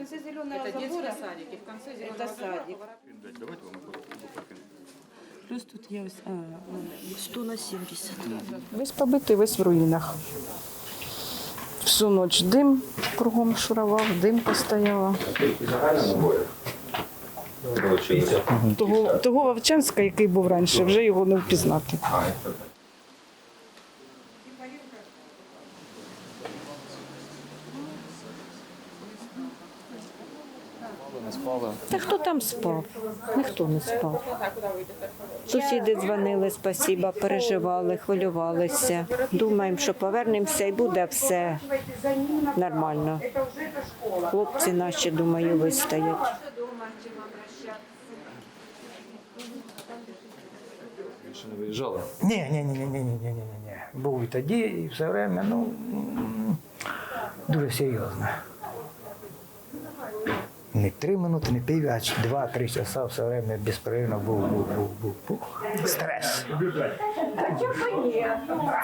конце зеленого Это забора. садики. В конце зеленого Это забора садик. Давайте вам. Плюс тут є ось а, ну, 100 на 70. Весь побитий, весь в руїнах. Всю ніч дим кругом шурував, дим постояла. Того, того Вовчанська, який був раніше, вже його не впізнати. Та хто там спав? Ніхто не спав. Сусіди дзвонили, спасіба, переживали, хвилювалися. Думаємо, що повернемося і буде все нормально. Хлопці наші, думаю, вистають. Більше не виїжджали? Ні, ні, ні, ні, ні, ні, ні, ні. Був і тоді, і все время, ну дуже серйозно. Не три минути, не пів, а два-три часа все время безперервно був, був, був, був, був. Стрес.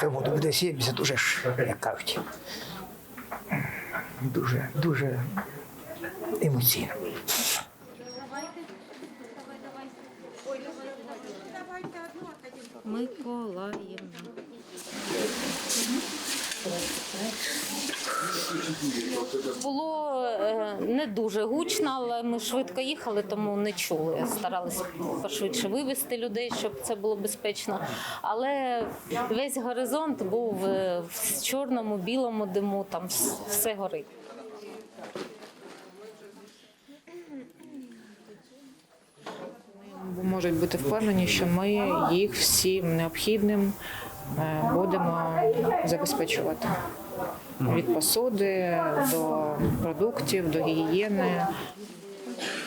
Тому буде 70 уже ж, як кажуть. Дуже, дуже емоційно. Миколаївна. Було е, не дуже гучно, але ми швидко їхали, тому не чули. Старалися пошвидше вивезти людей, щоб це було безпечно. Але весь горизонт був е, в чорному, білому диму, там все горить. Можуть бути впевнені, що ми їх всім необхідним е, будемо забезпечувати. Від посуди до продуктів, до гігієни.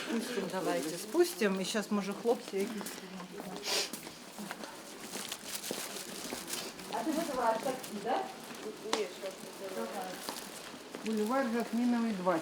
Спустим, давайте спустим. І зараз, може, хлопці якісь. Бульвар Жасміновий 20.